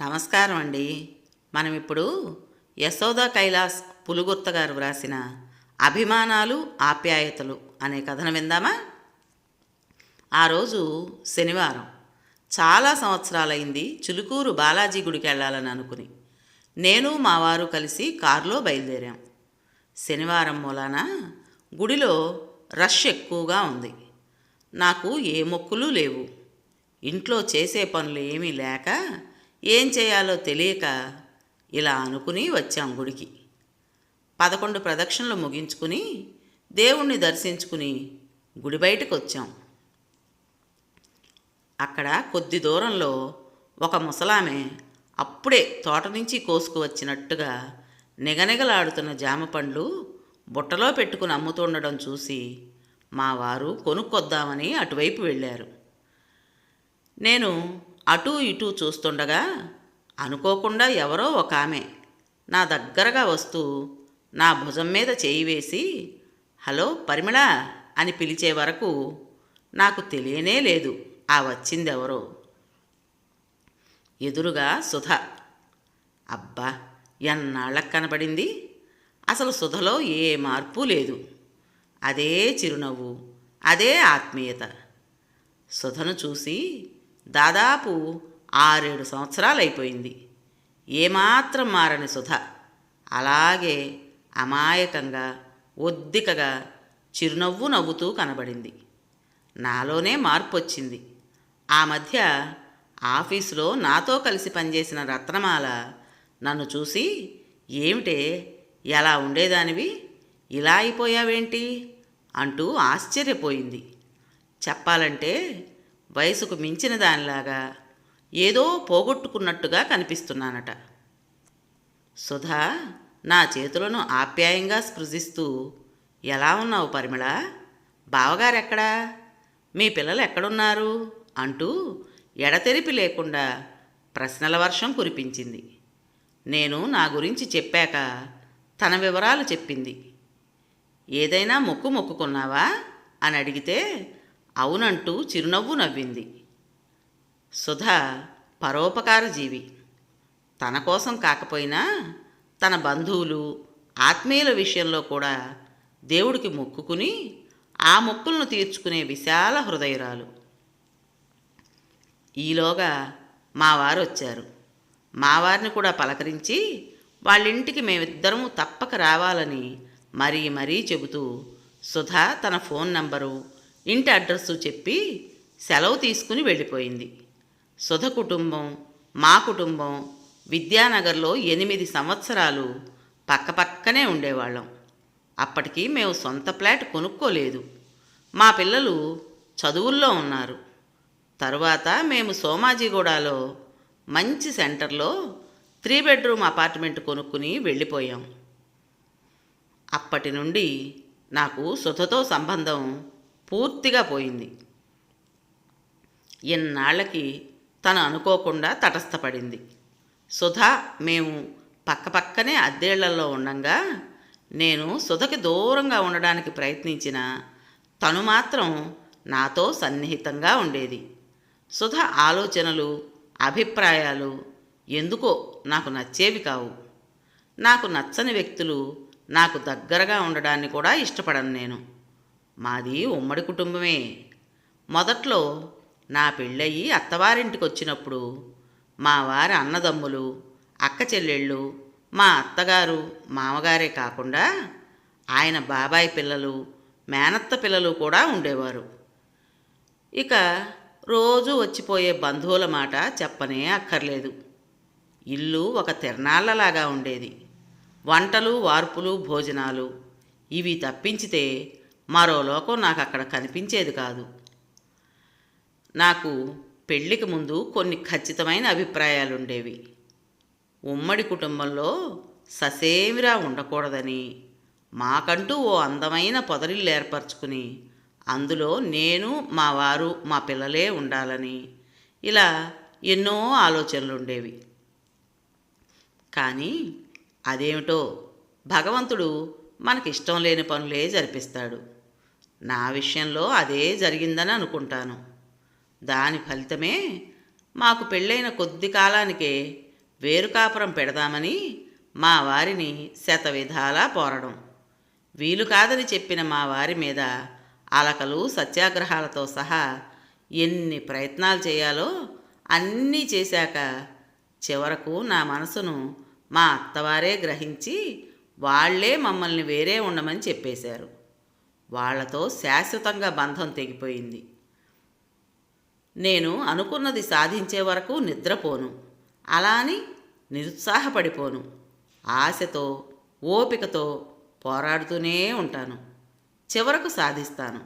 నమస్కారం అండి. మనం ఇప్పుడు యశోద కైలాస్ పులుగుర్త గారు వ్రాసిన అభిమానాలు ఆప్యాయతలు అనే కథను విందామా? ఆ రోజు శనివారం. చాలా సంవత్సరాలైంది చులుకూరు బాలాజీ గుడికి వెళ్ళాలని అనుకుని. నేను మా వారు కలిసి కారులో బయలుదేరాం. శనివారం మూలాన గుడిలో రష్ ఎక్కువగా ఉంది. నాకు ఏ మొక్కులు లేవు. ఇంట్లో చేసే పనులు ఏమీ లేక ఏం చేయాలో తెలియక ఇలా అనుకుని వచ్చాం గుడికి. పదకొండు ప్రదక్షిణలు ముగించుకుని దేవుణ్ణి దర్శించుకుని గుడి బయటకు వచ్చాం. అక్కడ కొద్ది దూరంలో ఒక ముసలామె అప్పుడే తోట నుంచి కోసుకు వచ్చినట్టుగా నిగనిగలాడుతున్న జామ పండ్లు బుట్టలో పెట్టుకుని అమ్ముతుండడం చూసి మా వారు కొనుక్కొద్దామని అటువైపు వెళ్ళారు. నేను అటూ ఇటూ చూస్తుండగా అనుకోకుండా ఎవరో ఒక ఆమె నా దగ్గరగా వస్తూ నా భుజం మీద చేయి వేసి హలో పరిమళ అని పిలిచే వరకు నాకు తెలియనే లేదు ఆ వచ్చిందెవరో. ఎదురుగా సుధ. అబ్బా ఎన్నాళ్ళకు కనబడింది? అసలు సుధలో ఏ మార్పు లేదు. అదే చిరునవ్వు అదే ఆత్మీయత. సుధను చూసి దాదాపు ఆరేడు సంవత్సరాలు అయిపోయింది ఏమాత్రం మారని సుధ. అలాగే అమాయకంగా ఒద్దికగా చిరునవ్వు నవ్వుతూ కనబడింది. నాలోనే మార్పు వచ్చింది ఆ మధ్య ఆఫీసులో నాతో కలిసి పనిచేసిన రత్నమాల నన్ను చూసి ఏమిటే? ఎలా ఉండేదానివి? ఇలా అయిపోయావేంటి? అంటూ ఆశ్చర్యపోయింది. చెప్పాలంటే వయసుకు మించిన దానిలాగా ఏదో పోగొట్టుకున్నట్టుగా కనిపిస్తున్నానట. సుధా నా చేతులను ఆప్యాయంగా స్పృశిస్తూ ఎలా ఉన్నావు పరిమళ? బావగారెక్కడా? మీ పిల్లలు ఎక్కడున్నారు? అంటూ ఎడతెరిపి లేకుండా ప్రశ్నల వర్షం కురిపించింది. నేను నా గురించి చెప్పాక తన వివరాలు చెప్పింది. ఏదైనా మొక్కు మొక్కుకున్నావా? అని అడిగితే అవునంటూ చిరునవ్వు నవ్వింది. సుధా పరోపకార జీవి. తన కోసం కాకపోయినా తన బంధువులు ఆత్మీయుల విషయంలో కూడా దేవుడికి మొక్కుకుని ఆ మొక్కులను తీర్చుకునే విశాల హృదయరాలు. ఈలోగా మా వారు వచ్చారు. మా వారిని కూడా పలకరించి వాళ్ళింటికి మేమిద్దరము తప్పక రావాలని మరీ మరీ చెబుతూ సుధా తన ఫోన్ నంబరు ఇంటి అడ్రస్సు చెప్పి సెలవు తీసుకుని వెళ్ళిపోయింది. సుధ కుటుంబం మా కుటుంబం విద్యానగర్లో ఎనిమిది సంవత్సరాలు పక్కపక్కనే ఉండేవాళ్ళం. అప్పటికి మేము సొంత ఫ్లాట్ కొనుక్కోలేదు. మా పిల్లలు చదువుల్లో ఉన్నారు. తరువాత మేము సోమాజిగూడలో మంచి సెంటర్లో త్రీ బెడ్రూమ్ అపార్ట్మెంట్ కొనుక్కుని వెళ్ళిపోయాం. అప్పటి నుండి నాకు సుధతో సంబంధం పూర్తిగా పోయింది. ఇన్నాళ్ళకి తను అనుకోకుండా తటస్థపడింది. సుధ మేము పక్కపక్కనే అద్దేళ్ళలో ఉండంగా నేను సుధకి దూరంగా ఉండడానికి ప్రయత్నించిన తను మాత్రం నాతో సన్నిహితంగా ఉండేది. సుధ ఆలోచనలు అభిప్రాయాలు ఎందుకో నాకు నచ్చేవి కావు. నాకు నచ్చని వ్యక్తులు నాకు దగ్గరగా ఉండడాన్ని కూడా ఇష్టపడను నేను. మాది ఉమ్మడి కుటుంబమే. మొదట్లో నా పెళ్ళయి అత్తవారింటికి వచ్చినప్పుడు మా వారి అన్నదమ్ములు అక్క చెల్లెళ్ళు మా అత్తగారు మామగారే కాకుండా ఆయన బాబాయ్ పిల్లలు మేనత్త పిల్లలు కూడా ఉండేవారు. ఇక రోజు వచ్చిపోయే బంధువుల మాట చెప్పనే అక్కర్లేదు. ఇల్లు ఒక తిరణాళ్ళలాగా ఉండేది. వంటలు వార్పులు భోజనాలు ఇవి తప్పించితే మరో లోకం నాకు అక్కడ కనిపించేది కాదు. నాకు పెళ్ళికి ముందు కొన్ని ఖచ్చితమైన అభిప్రాయాలు ఉండేవి ఉమ్మడి కుటుంబంలో ససేమిరా ఉండకూడదని మాకంటూ ఓ అందమైన పొదరిల్లు ఏర్పరచుకుని అందులో నేను మా వారు మా పిల్లలే ఉండాలని ఇలా ఎన్నో ఆలోచనలు ఉండేవి కానీ అదేమిటో భగవంతుడు మనకిష్టం లేని పనులే జరిపిస్తాడు. నా విషయంలో అదే జరిగిందని అనుకుంటాను. దాని ఫలితమే మాకు పెళ్ళైన కొద్ది కాలానికే వేరుకాపురం పెడదామని మా వారిని శత విధాలా పోరడం. వీలు కాదని చెప్పిన మా వారి మీద అలకలు సత్యాగ్రహాలతో సహా ఎన్ని ప్రయత్నాలు చేయాలో అన్నీ చేశాక చివరకు నా మనసును మా అత్తవారే గ్రహించి వాళ్ళే మమ్మల్ని వేరే ఉండమని చెప్పేశారు. వాళ్ళతో శాశ్వతంగా బంధం తెగిపోయింది. నేను అనుకున్నది సాధించే వరకు నిద్రపోను. అలా అని నిరుత్సాహపడిపోను. ఆశతో ఓపికతో పోరాడుతూనే ఉంటాను. చివరకు సాధిస్తాను.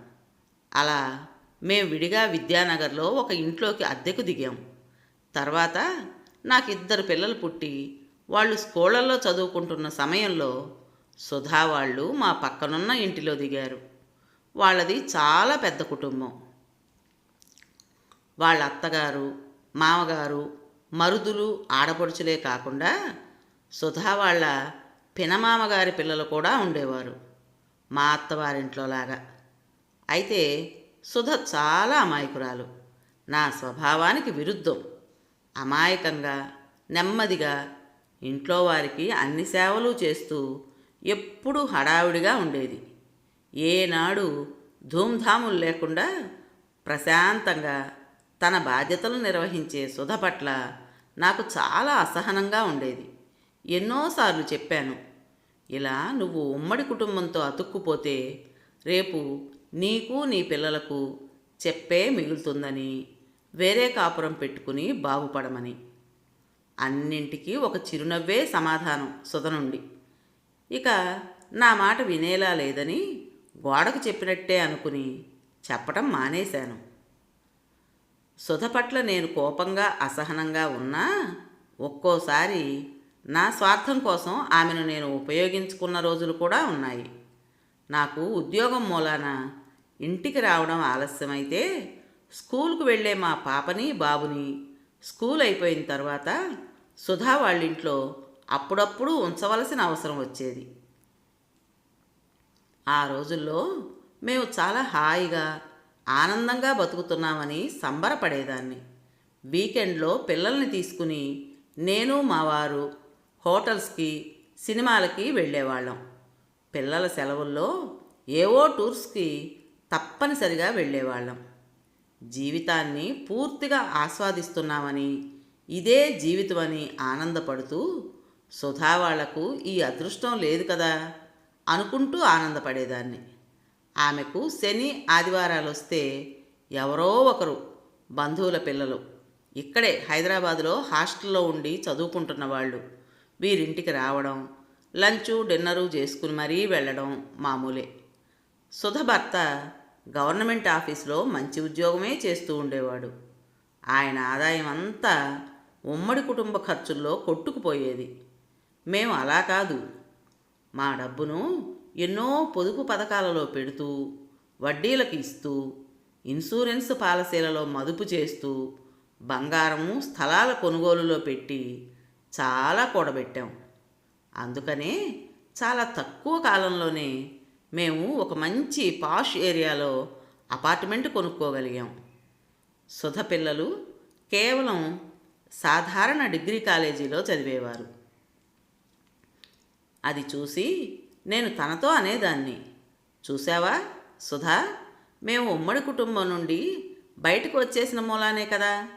అలా మేము విడిగా విద్యానగర్లో ఒక ఇంట్లోకి అద్దెకు దిగాం. తర్వాత నాకు ఇద్దరు పిల్లలు పుట్టి వాళ్ళు స్కూళ్ళల్లో చదువుకుంటున్న సమయంలో సుధా వాళ్ళు మా పక్కనున్న ఇంటిలో దిగారు. వాళ్ళది చాలా పెద్ద కుటుంబం. వాళ్ళ అత్తగారు మామగారు మరుదులు ఆడపడుచులే కాకుండా సుధా వాళ్ళ పినమామగారి పిల్లలు కూడా ఉండేవారు. మా అత్తవారింట్లో లాగా అయితే సుధ చాలా అమాయకురాలు. నా స్వభావానికి విరుద్ధం. అమాయకంగా నెమ్మదిగా ఇంట్లో వారికి అన్ని సేవలు చేస్తూ ఎప్పుడూ హడావిడిగా ఉండేది. ఏనాడు ధూమ్ధాములు లేకుండా ప్రశాంతంగా తన బాధ్యతలు నిర్వహించే సుధ పట్ల నాకు చాలా అసహనంగా ఉండేది. ఎన్నోసార్లు చెప్పాను ఇలా నువ్వు ఉమ్మడి కుటుంబంతో అతుక్కుపోతే రేపు నీకు నీ పిల్లలకు చెప్పే మిగులుతుందని వేరే కాపురం పెట్టుకుని బాగుపడమని. అన్నింటికీ ఒక చిరునవ్వే సమాధానం సుధ నుండి. ఇక నా మాట వినేలా లేదని గోడకు చెప్పినట్టే అనుకుని చెప్పటం మానేశాను. సుధ పట్ల నేను కోపంగా అసహనంగా ఉన్నా ఒక్కోసారి నా స్వార్థం కోసం ఆమెను నేను ఉపయోగించుకున్న రోజులు కూడా ఉన్నాయి. నాకు ఉద్యోగం మూలాన ఇంటికి రావడం ఆలస్యమైతే స్కూల్కు వెళ్ళే మా పాపని బాబుని స్కూల్ అయిపోయిన తర్వాత సుధా వాళ్ళింట్లో అప్పుడప్పుడు ఉంచవలసిన అవసరం వచ్చేది. ఆ రోజుల్లో మేము చాలా హాయిగా ఆనందంగా బతుకుతున్నామని సంబరపడేదాన్ని. వీకెండ్లో పిల్లల్ని తీసుకుని నేను మా వారు హోటల్స్కి సినిమాలకి వెళ్ళేవాళ్ళం. పిల్లల సెలవుల్లో ఏవో టూర్స్కి తప్పనిసరిగా వెళ్ళేవాళ్ళం. జీవితాన్ని పూర్తిగా ఆస్వాదిస్తున్నామని ఇదే జీవితమని ఆనందపడుతూ సుధా వాళ్ళకు ఈ అదృష్టం లేదు కదా! అనుకుంటూ ఆనందపడేదాన్ని. ఆమెకు శని ఆదివారాలు వస్తే ఎవరో ఒకరు బంధువుల పిల్లలు. ఇక్కడే హైదరాబాదులో హాస్టల్లో ఉండి చదువుకుంటున్న వాళ్ళు. వీరింటికి రావడం లంచు డిన్నరు చేసుకుని మరీ వెళ్ళడం మామూలే. సుధ భర్త గవర్నమెంట్ ఆఫీస్లో మంచి ఉద్యోగమే చేస్తూ ఉండేవాడు. ఆయన ఆదాయం అంతా ఉమ్మడి కుటుంబ ఖర్చుల్లో కొట్టుకుపోయేది. మేము అలా కాదు. మా డబ్బును ఎన్నో పొదుపు పథకాలలో పెడుతూ వడ్డీలకు ఇస్తూ ఇన్సూరెన్స్ పాలసీలలో మదుపు చేస్తూ బంగారము స్థలాల కొనుగోలులో పెట్టి చాలా కూడబెట్టాం. అందుకనే చాలా తక్కువ కాలంలోనే మేము ఒక మంచి పాష్ ఏరియాలో అపార్ట్మెంట్ కొనుక్కోగలిగాం. సుధ పిల్లలు కేవలం సాధారణ డిగ్రీ కాలేజీలో చదివేవారు. అది చూసి నేను తనతో అనేదాన్ని. చూసావా సుధా? మేము ఉమ్మడి కుటుంబం నుండి బయటకు వచ్చేసిన మూలానే కదా.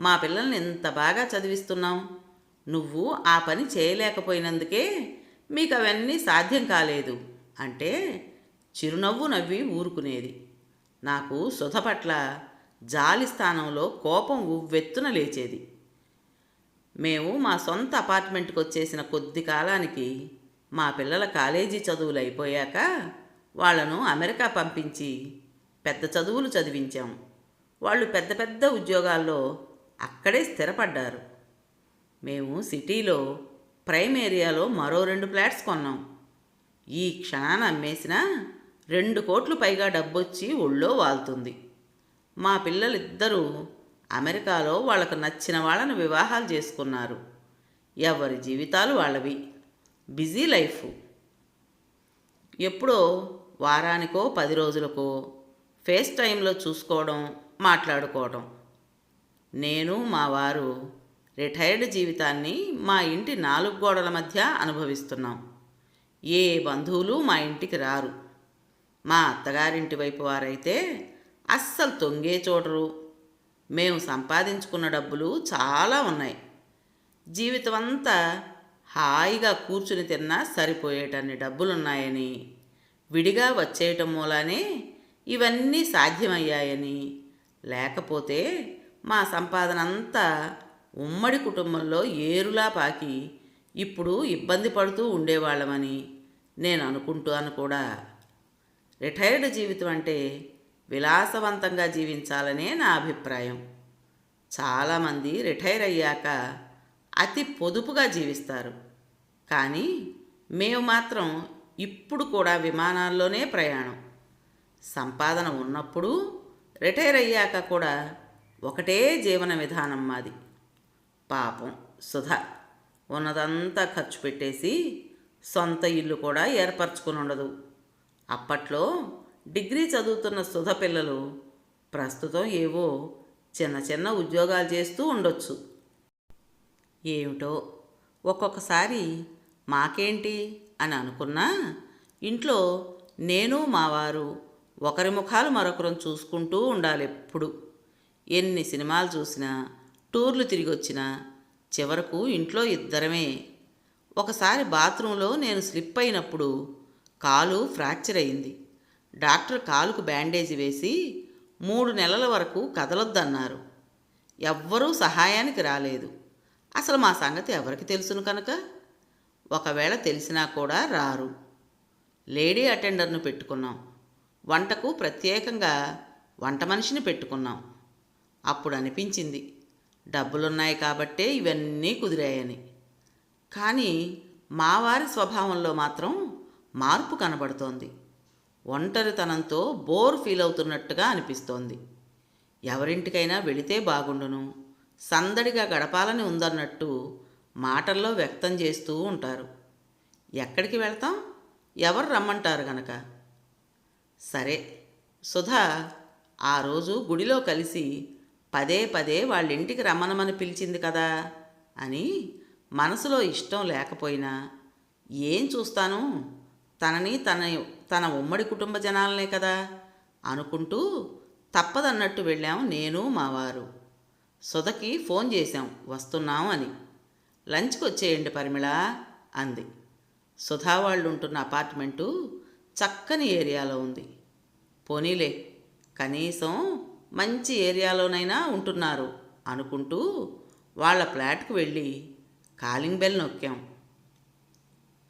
మా పిల్లల్ని ఇంత బాగా చదివిస్తున్నాం. నువ్వు ఆ పని చేయలేకపోయినందుకే మీకు అవన్నీ సాధ్యం కాలేదు అంటే చిరునవ్వు నవ్వి ఊరుకునేది. నాకు సుధ పట్ల జాలి స్థానంలో కోపం ఉవ్వెత్తున లేచేది. మేము మా సొంత అపార్ట్మెంట్కి వచ్చేసిన కొద్ది కాలానికి మా పిల్లల కాలేజీ చదువులు అయిపోయాక వాళ్ళను అమెరికా పంపించి పెద్ద చదువులు చదివించాం. వాళ్ళు పెద్ద పెద్ద ఉద్యోగాల్లో అక్కడే స్థిరపడ్డారు. మేము సిటీలో ప్రైమ్ ఏరియాలో మరో రెండు ఫ్లాట్స్ కొన్నాం. ఈ క్షణాన అమ్మేసినా రెండు కోట్లు పైగా డబ్బొచ్చి ఒళ్ళో వాళ్తుంది. మా పిల్లలిద్దరూ అమెరికాలో వాళ్ళకు నచ్చిన వాళ్ళను వివాహాలు చేసుకున్నారు. ఎవరి జీవితాలు వాళ్ళవి? Busy life. ఎప్పుడో వారానికో పది రోజులకో ఫేస్ టైంలో చూసుకోవడం మాట్లాడుకోవడం. నేను మా వారు రిటైర్డ్ జీవితాన్ని మా ఇంటి నాలుగు గోడల మధ్య అనుభవిస్తున్నాం. ఏ బంధువులు మా ఇంటికి రారు. మా అత్తగారింటి వైపు వారైతే అస్సలు తొంగే చూడరు. మేము సంపాదించుకున్న డబ్బులు చాలా ఉన్నాయి. జీవితం అంతా హాయిగా కూర్చుని తిన్నా సరిపోయేటన్ని డబ్బులున్నాయని. విడిగా వచ్చేయటం మూలానే ఇవన్నీ సాధ్యమయ్యాయని. లేకపోతే మా సంపాదన అంతా ఉమ్మడి కుటుంబంలో ఏరులా పాకి ఇప్పుడు ఇబ్బంది పడుతూ ఉండేవాళ్ళమని నేను అనుకుంటాను కూడా. రిటైర్డ్ జీవితం అంటే విలాసవంతంగా జీవించాలనే నా అభిప్రాయం. చాలామంది రిటైర్ అయ్యాక అతి పొదుపుగా జీవిస్తారు. కానీ మేము మాత్రం ఇప్పుడు కూడా విమానాల్లోనే ప్రయాణం. సంపాదన ఉన్నప్పుడు రిటైర్ అయ్యాక కూడా ఒకటే జీవన విధానం మాది. పాపం సుధ. ఉన్నదంతా ఖర్చు పెట్టేసి సొంత ఇల్లు కూడా ఏర్పరచుకుని ఉండదు. అప్పట్లో డిగ్రీ చదువుతున్న సుధ పిల్లలు ప్రస్తుతం ఏవో చిన్న చిన్న ఉద్యోగాలు చేస్తూ ఉండొచ్చు. ఏమిటో? ఒక్కొక్కసారి మాకేంటి అని అనుకున్నా ఇంట్లో నేను మా వారు ఒకరి ముఖాలు మరొకరం చూసుకుంటూ ఉండాలి ఎప్పుడు ఎన్ని సినిమాలు చూసినా టూర్లు తిరిగి వచ్చినా చివరకు ఇంట్లో ఇద్దరమే. ఒకసారి బాత్రూంలో నేను స్లిప్ అయినప్పుడు కాలు ఫ్రాక్చర్ అయింది. డాక్టర్ కాలుకు బ్యాండేజీ వేసి మూడు నెలల వరకు కదలొద్దన్నారు. ఎవ్వరూ సహాయానికి రాలేదు. అసలు మా సంగతి ఎవరికి తెలుసును కనుక? ఒకవేళ తెలిసినా కూడా రారు. లేడీ అటెండర్ను పెట్టుకున్నాం. వంటకు ప్రత్యేకంగా వంట మనిషిని పెట్టుకున్నాం. అప్పుడు అనిపించింది డబ్బులున్నాయి కాబట్టే ఇవన్నీ కుదిరాయని. కానీ మా వారి స్వభావంలో మాత్రం మార్పు కనబడుతోంది. ఒంటరితనంతో బోర్ ఫీల్ అవుతున్నట్టుగా అనిపిస్తోంది. ఎవరింటికైనా వెళితే బాగుండును. సందడిగా గడపాలని ఉందన్నట్టు మాటల్లో వ్యక్తం చేస్తూ ఉంటారు. ఎక్కడికి వెళ్తాం? ఎవరు రమ్మంటారు గనక? సరే. సుధా ఆ రోజు గుడిలో కలిసి పదే పదే వాళ్ళింటికి రమ్మనమని పిలిచింది కదా అని మనసులో ఇష్టం లేకపోయినా ఏం చూస్తాను? తనని తన తన ఉమ్మడి కుటుంబ జనాలనే కదా అనుకుంటూ తప్పదన్నట్టు వెళ్ళాం నేను మా వారు. సుధకి ఫోన్ చేశాం. వస్తున్నాం అని. లంచ్కి వచ్చేయండి పరిమిళ అంది. సుధా వాళ్ళు ఉంటున్న అపార్ట్మెంటు చక్కని ఏరియాలో ఉంది. పోనీలే కనీసం మంచి ఏరియాలోనైనా ఉంటున్నారు అనుకుంటూ వాళ్ళ ఫ్లాట్కు వెళ్ళి కాలింగ్ బెల్ నొక్కాం.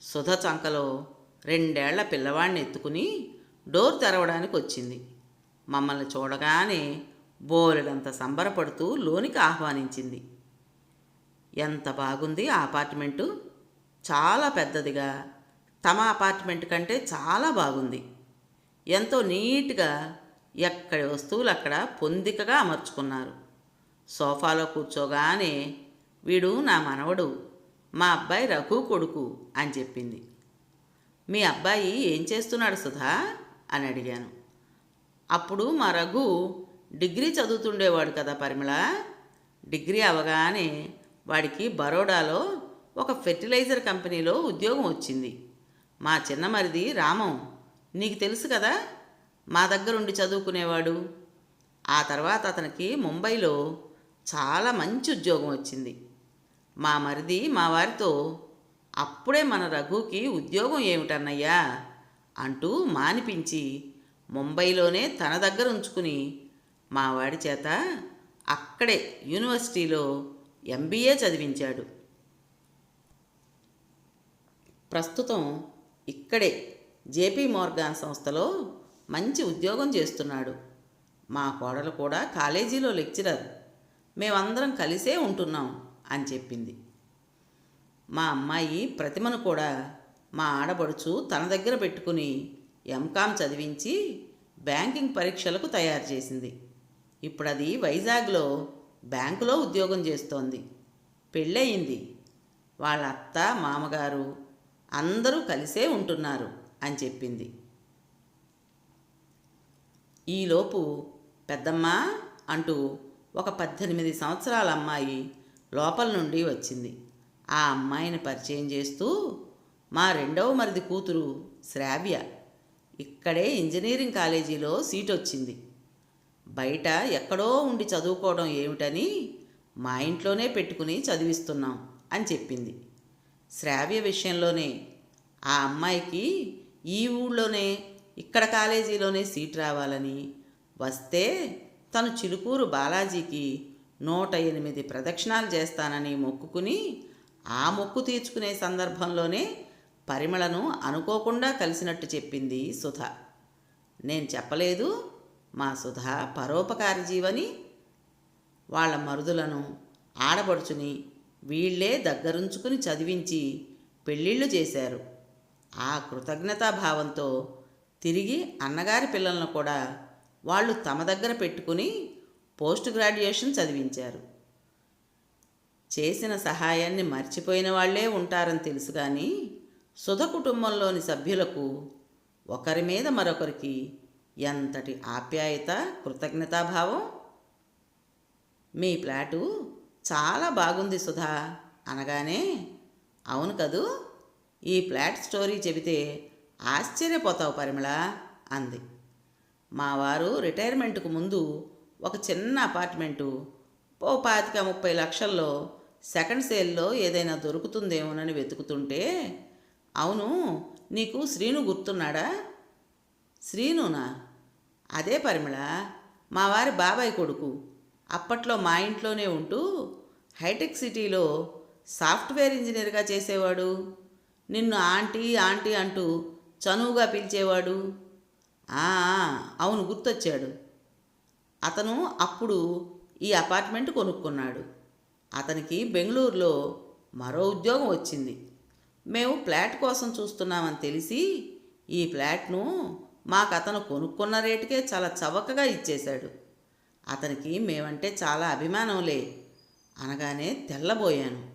సుధ చంకలో రెండేళ్ళ పిల్లవాడిని ఎత్తుకుని డోర్ తెరవడానికి వచ్చింది మమ్మల్ని చూడగానే బోలెడంత సంబరపడుతూ లోనికి ఆహ్వానించింది. ఎంత బాగుంది ఆ అపార్ట్మెంటు? చాలా పెద్దదిగా. తమ అపార్ట్మెంట్ కంటే చాలా బాగుంది. ఎంతో నీట్గా ఎక్కడి వస్తువులు అక్కడ పొందికగా అమర్చుకున్నారు. సోఫాలో కూర్చోగానే వీడు నా మనవడు. మా అబ్బాయి రఘు కొడుకు అని చెప్పింది. మీ అబ్బాయి ఏం చేస్తున్నాడు సుధా? అని అడిగాను. అప్పుడు మా రఘు డిగ్రీ చదువుతుండేవాడు కదా పరిమళ. డిగ్రీ అవగానే వాడికి బరోడాలో ఒక ఫెర్టిలైజర్ కంపెనీలో ఉద్యోగం వచ్చింది. మా చిన్న మరిది రామం నీకు తెలుసు కదా మా దగ్గరుండి చదువుకునేవాడు. ఆ తర్వాత అతనికి ముంబైలో చాలా మంచి ఉద్యోగం వచ్చింది. మా మరిది మా వారితో అప్పుడే మన రఘుకి ఉద్యోగం ఏమిటన్నయ్యా? అంటూ మానిపించి ముంబైలోనే తన దగ్గర ఉంచుకుని మా వాడి చేత అక్కడే యూనివర్సిటీలో ఎంబీఏ చదివించాడు. ప్రస్తుతం ఇక్కడే జేపీ మోర్గాన్ సంస్థలో మంచి ఉద్యోగం చేస్తున్నాడు. మా కోడలు కూడా కాలేజీలో లెక్చరర్. మేమందరం కలిసే ఉంటున్నాం అని చెప్పింది. మా అమ్మాయి ప్రతిమను కూడా మా ఆడబడుచు తన దగ్గర పెట్టుకుని ఎంకామ్ చదివించి బ్యాంకింగ్ పరీక్షలకు తయారు చేసింది. ఇప్పుడు అది వైజాగ్లో బ్యాంకులో ఉద్యోగం చేస్తోంది. పెళ్ళయింది. వాళ్ళ అత్త మామగారు అందరూ కలిసే ఉంటున్నారు అని చెప్పింది. ఈలోపు పెద్దమ్మ అంటూ ఒక పద్దెనిమిది సంవత్సరాల అమ్మాయి లోపల నుండి వచ్చింది. ఆ అమ్మాయిని పరిచయం చేస్తూ మా రెండవ మరిది కూతురు శ్రావ్య. ఇక్కడే ఇంజనీరింగ్ కాలేజీలో సీట్ వచ్చింది బయట ఎక్కడో ఉండి చదువుకోవడం ఏమిటని మా ఇంట్లోనే పెట్టుకుని చదివిస్తున్నాం అని చెప్పింది. శ్రావ్య విషయంలోనే ఆ అమ్మాయికి ఈ ఊళ్ళోనే ఇక్కడ కాలేజీలోనే సీట్ రావాలని వస్తే తను చిలుకూరు బాలాజీకి నూట ఎనిమిది ప్రదక్షిణాలు చేస్తానని మొక్కుకుని ఆ మొక్కు తీర్చుకునే సందర్భంలోనే పరిమళను అనుకోకుండా కలిసినట్టు చెప్పింది సుధ. నేను చెప్పలేదు మా సుధ పరోపకార జీవని వాళ్ళ మరుదులను ఆడబడుచుని వీళ్ళే దగ్గరుంచుకుని చదివించి పెళ్ళిళ్ళు చేశారు. ఆ కృతజ్ఞతాభావంతో తిరిగి అన్నగారి పిల్లలను కూడా వాళ్ళు తమ దగ్గర పెట్టుకుని పోస్ట్ గ్రాడ్యుయేషన్ చదివించారు. చేసిన సహాయాన్ని మర్చిపోయిన వాళ్ళే ఉంటారని తెలుసు కానీ సుధ కుటుంబంలోని సభ్యులకు ఒకరి మీద మరొకరికి ఎంతటి ఆప్యాయత కృతజ్ఞతాభావం? మీ ప్లాటు చాలా బాగుంది సుధా. అనగానే అవును కదూ? ఈ ఫ్లాట్ స్టోరీ చెబితే ఆశ్చర్యపోతావు పరిమళ అంది. మా వారు రిటైర్మెంట్కు ముందు ఒక చిన్న అపార్ట్మెంటు ఓ పాతిక ముప్పై లక్షల్లో సెకండ్ సేల్లో ఏదైనా దొరుకుతుందేమోనని వెతుకుతుంటే అవును నీకు శ్రీను గుర్తున్నాడా? శ్రీనునా? అదే పరిమళ మా వారి బాబాయ్ కొడుకు. అప్పట్లో మా ఇంట్లోనే ఉంటూ హైటెక్ సిటీలో సాఫ్ట్వేర్ ఇంజనీర్గా చేసేవాడు. నిన్ను ఆంటీ ఆంటీ అంటూ చనువుగా పిలిచేవాడు. అవును గుర్తొచ్చాడు. అతను అప్పుడు ఈ అపార్ట్మెంట్ కొనుక్కున్నాడు. అతనికి బెంగళూరులో మరో ఉద్యోగం వచ్చింది. మేము ఫ్లాట్ కోసం చూస్తున్నామని తెలిసి ఈ ఫ్లాట్ను మాకు అతను కొనుక్కున్న రేటుకే చాలా చవకగా ఇచ్చేశాడు. అతనికి మేమంటే చాలా అభిమానంలే అనగానే తెల్లబోయాను.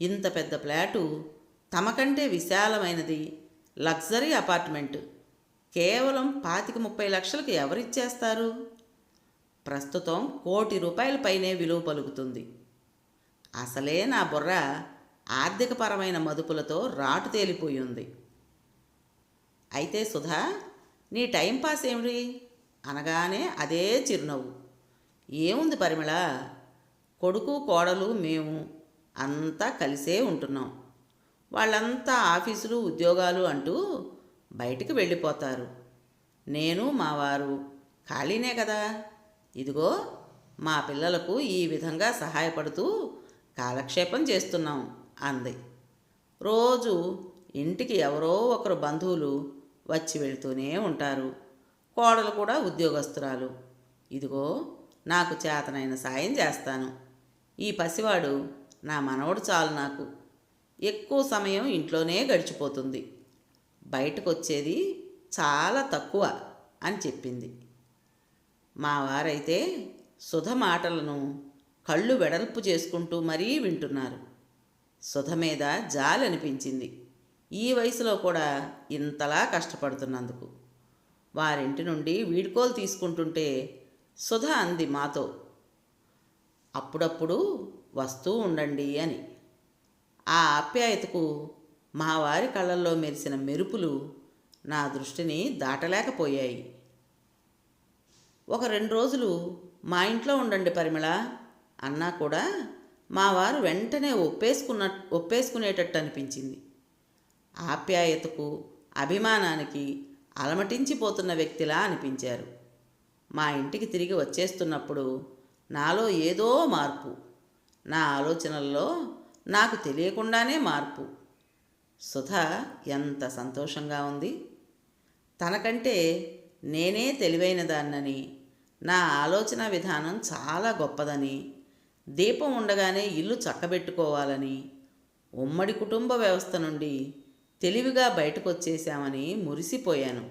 ఇంత పెద్ద ఫ్లాటు తమకంటే విశాలమైనది లగ్జరీ అపార్ట్మెంట్. కేవలం పాతిక ముప్పై లక్షలకు ఎవరిచ్చేస్తారు? ప్రస్తుతం కోటి రూపాయల పైనే విలువ పలుకుతుంది. అసలే నా బుర్ర ఆర్థికపరమైన మదుపులతో రాటు తేలిపోయి ఉంది అయితే సుధా నీ టైంపాస్ ఏమిటి? అనగానే అదే చిరునవ్వు. ఏముంది పరిమళ? కొడుకు కోడలు మేము అంతా కలిసే ఉంటున్నాం. వాళ్ళంతా ఆఫీసులు ఉద్యోగాలు అంటూ బయటికి వెళ్ళిపోతారు. నేను మా వారు ఖాళీనే కదా? ఇదిగో మా పిల్లలకు ఈ విధంగా సహాయపడుతూ కాలక్షేపం చేస్తున్నాం అంది. రోజు ఇంటికి ఎవరో ఒకరు బంధువులు వచ్చి వెళ్తూనే ఉంటారు. కోడలు కూడా ఉద్యోగస్తురాలు. ఇదిగో నాకు చేతనైన సాయం చేస్తాను. ఈ పసివాడు నా మనవడు చాలు నాకు. ఎక్కువ సమయం ఇంట్లోనే గడిచిపోతుంది. బయటకు వచ్చేది చాలా తక్కువ అని చెప్పింది. మా వారైతే సుధ మాటలను కళ్ళు వెడల్పు చేసుకుంటూ మరీ వింటున్నారు. సుధ మీద జాలి అనిపించింది ఈ వయసులో కూడా ఇంతలా కష్టపడుతున్నందుకు. వారింటి నుండి వీడ్కోలు తీసుకుంటుంటే సుధ అంది మాతో అప్పుడప్పుడు వస్తూ ఉండండి అని. ఆ ఆప్యాయతకు మా వారి కళ్ళల్లో మెరిసిన మెరుపులు నా దృష్టిని దాటలేకపోయాయి. ఒక రెండు రోజులు మా ఇంట్లో ఉండండి పరిమళ అన్నా కూడా మా వారు వెంటనే ఒప్పేసుకున్న ఒప్పేసుకునేటట్టు అనిపించింది ఆప్యాయతకు అభిమానానికి అలమటించిపోతున్న వ్యక్తిలా అనిపించారు. మా ఇంటికి తిరిగి వచ్చేస్తున్నప్పుడు నాలో ఏదో మార్పు. నా ఆలోచనల్లో నాకు తెలియకుండానే మార్పు. సుధ ఎంత సంతోషంగా ఉంది. తనకంటే నేనే తెలివైన దాన్నని నా ఆలోచన విధానం చాలా గొప్పదని దీపం ఉండగానే ఇల్లు చక్కబెట్టుకోవాలని ఉమ్మడి కుటుంబ వ్యవస్థ నుండి తెలివిగా బయటకొచ్చేశామని మురిసిపోయాను.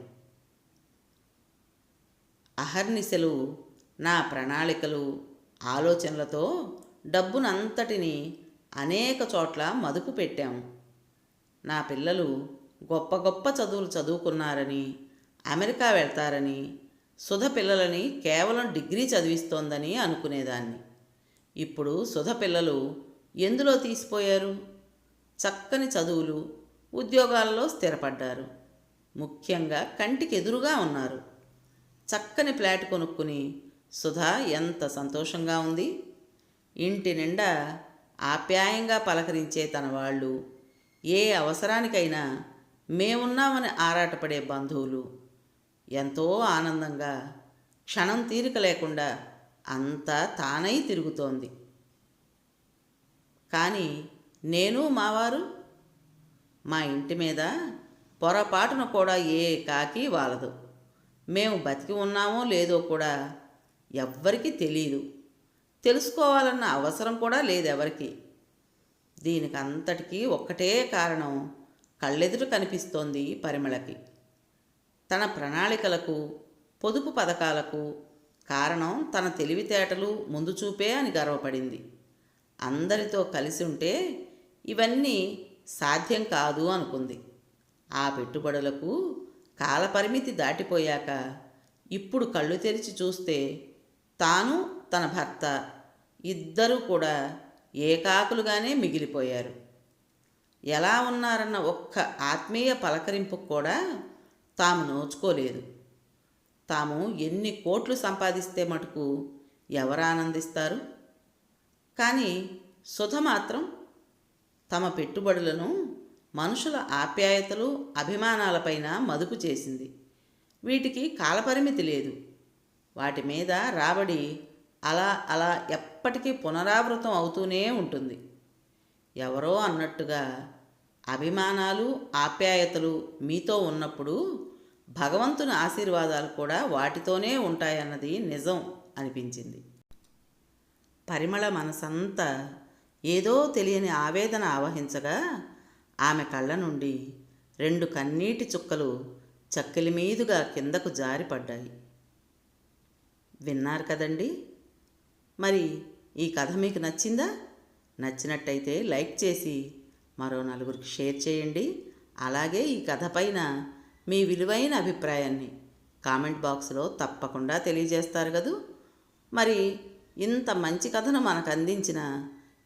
అహర్నిశలు నా ప్రణాళికలు ఆలోచనలతో డబ్బునంతటిని అనేక చోట్ల మదుపు పెట్టాము నా పిల్లలు గొప్ప గొప్ప చదువులు చదువుకున్నారని అమెరికా వెళ్తారని సుధ పిల్లలని కేవలం డిగ్రీ చదివిస్తోందని అనుకునేదాన్ని. ఇప్పుడు సుధ పిల్లలు ఎందులో తీసిపోయారు? చక్కని చదువులు ఉద్యోగాల్లో స్థిరపడ్డారు. ముఖ్యంగా కంటికి ఎదురుగా ఉన్నారు. చక్కని ఫ్లాట్ కొనుక్కుని సుధా ఎంత సంతోషంగా ఉంది. ఇంటి నిండా ఆప్యాయంగా పలకరించే తన వాళ్ళు. ఏ అవసరానికైనా మేమున్నామని ఆరాటపడే బంధువులు. ఎంతో ఆనందంగా క్షణం తీరిక లేకుండా అంతా తానై తిరుగుతోంది. కానీ నేను మావారు మా ఇంటి మీద పొరపాటున కూడా ఏ కాకి వాలదు. మేము బతికి ఉన్నామో లేదో కూడా ఎవ్వరికీ తెలియదు తెలుసుకోవాలన్న అవసరం కూడా లేదు ఎవరికి దీనికి అంతటికీ ఒక్కటే కారణం కళ్ళెదురు కనిపిస్తోంది పరిమళకి. తన ప్రణాళికలకు పొదుపు పథకాలకు కారణం తన తెలివితేటలు ముందు చూపే అని గర్వపడింది. అందరితో కలిసి ఉంటే ఇవన్నీ సాధ్యం కాదు అనుకుంది. ఆ పెట్టుబడులకు కాలపరిమితి దాటిపోయాక ఇప్పుడు కళ్ళు తెరిచి చూస్తే తాను తన భర్త ఇద్దరూ కూడా ఏకాకులుగానే మిగిలిపోయారు. ఎలా ఉన్నారన్న ఒక్క ఆత్మీయ పలకరింపు కూడా తాము నోచుకోలేదు. తాము ఎన్ని కోట్లు సంపాదిస్తే మటుకు ఎవరు ఆనందిస్తారు? కానీ సుధ మాత్రం తమ పెట్టుబడులను మనుషుల ఆప్యాయతలు అభిమానాలపైన మదుపు చేసింది. వీటికి కాలపరిమితి లేదు. వాటి మీద రాబడి అలా అలా ఎప్పటికీ పునరావృతం అవుతూనే ఉంటుంది. ఎవరో అన్నట్టుగా అభిమానాలు ఆప్యాయతలు మీతో ఉన్నప్పుడు భగవంతుని ఆశీర్వాదాలు కూడా వాటితోనే ఉంటాయన్నది నిజం అనిపించింది. పరిమళ మనసంతా ఏదో తెలియని ఆవేదన ఆవహించగా ఆమె కళ్ళ నుండి రెండు కన్నీటి చుక్కలు చక్కెలి మీదుగా కిందకు జారిపడ్డాయి విన్నారు కదండి? మరి ఈ కథ మీకు నచ్చిందా? నచ్చినట్టయితే లైక్ చేసి మరో నలుగురికి షేర్ చేయండి. అలాగే ఈ కథ పైన మీ విలువైన అభిప్రాయాన్ని కామెంట్ బాక్స్లో తప్పకుండా తెలియజేస్తారు కదూ? మరి ఇంత మంచి కథను మనకు అందించిన